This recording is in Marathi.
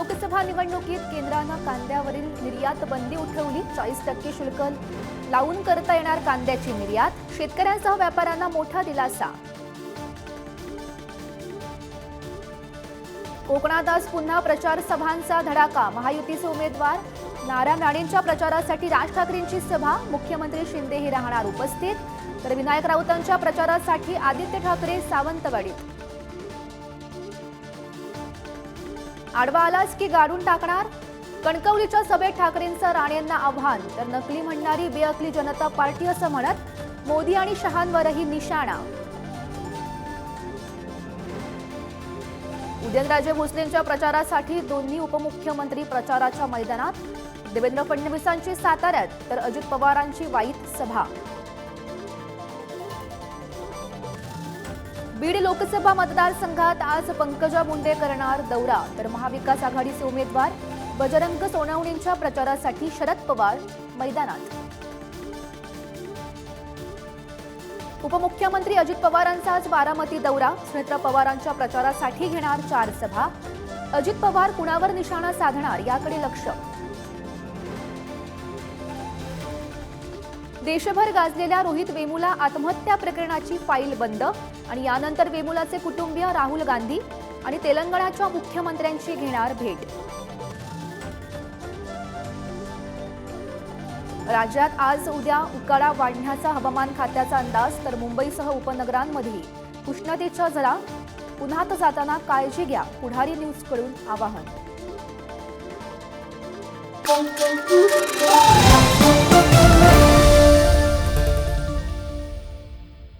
लोकसभा निवडणुकीत केंद्रानं कांद्यावरील निर्यात बंदी उठवली चाळीस टक्के शुल्क लावून करता येणार कांद्याची निर्यात शेतकऱ्यांसह व्यापाऱ्यांना मोठा दिलासा. कोकणात आज पुन्हा प्रचार सभांचा धडाका महायुतीचे उमेदवार नारायण राणेंच्या प्रचारासाठी राज ठाकरेंची सभा मुख्यमंत्री शिंदेही राहणार उपस्थित. तर विनायक राऊतांच्या प्रचारासाठी आदित्य ठाकरे सावंतवाडीत. आडवा आलास की गाडून टाकणार? कणकवलीच्या सभेत ठाकरेंचं राणेंना आव्हान तर नकली म्हणणारी बेअकली जनता पार्टी असं म्हणत मोदी आणि शहांवरही निशाणा. उदयनराजे भोसलेंच्या प्रचारासाठी दोन्ही उपमुख्यमंत्री प्रचाराच्या मैदानात. देवेंद्र फडणवीसांची साताऱ्यात तर अजित पवारांची वाईत सभा. बीड लोकसभा मतदारसंघात आज पंकजा मुंडे करणार दौरा. तर महाविकास आघाडीचे उमेदवार बजरंग सोनावणेंच्या प्रचारासाठी शरद पवार मैदानात. उपमुख्यमंत्री अजित पवारांचा आज बारामती दौरा. सुनेत्रा पवारांच्या प्रचारासाठी घेणार चार सभा. अजित पवार कुणावर निशाणा साधणार याकडे लक्ष देशभर गाजलेल्या रोहित वेमुला आत्महत्या प्रकरणाची फाईल बंद आणि यानंतर वेमुलाचे कुटुंबीय राहुल गांधी आणि तेलंगणाच्या मुख्यमंत्र्यांची घेणार भेट. राज्यात आज उद्या उकाडा वाढण्याचा हवामान खात्याचा अंदाज तर मुंबईसह उपनगरांमध्ये उष्णतेच्या जरा उन्हात जाताना काळजी घ्या पुढारी न्यूजकडून आवाहन.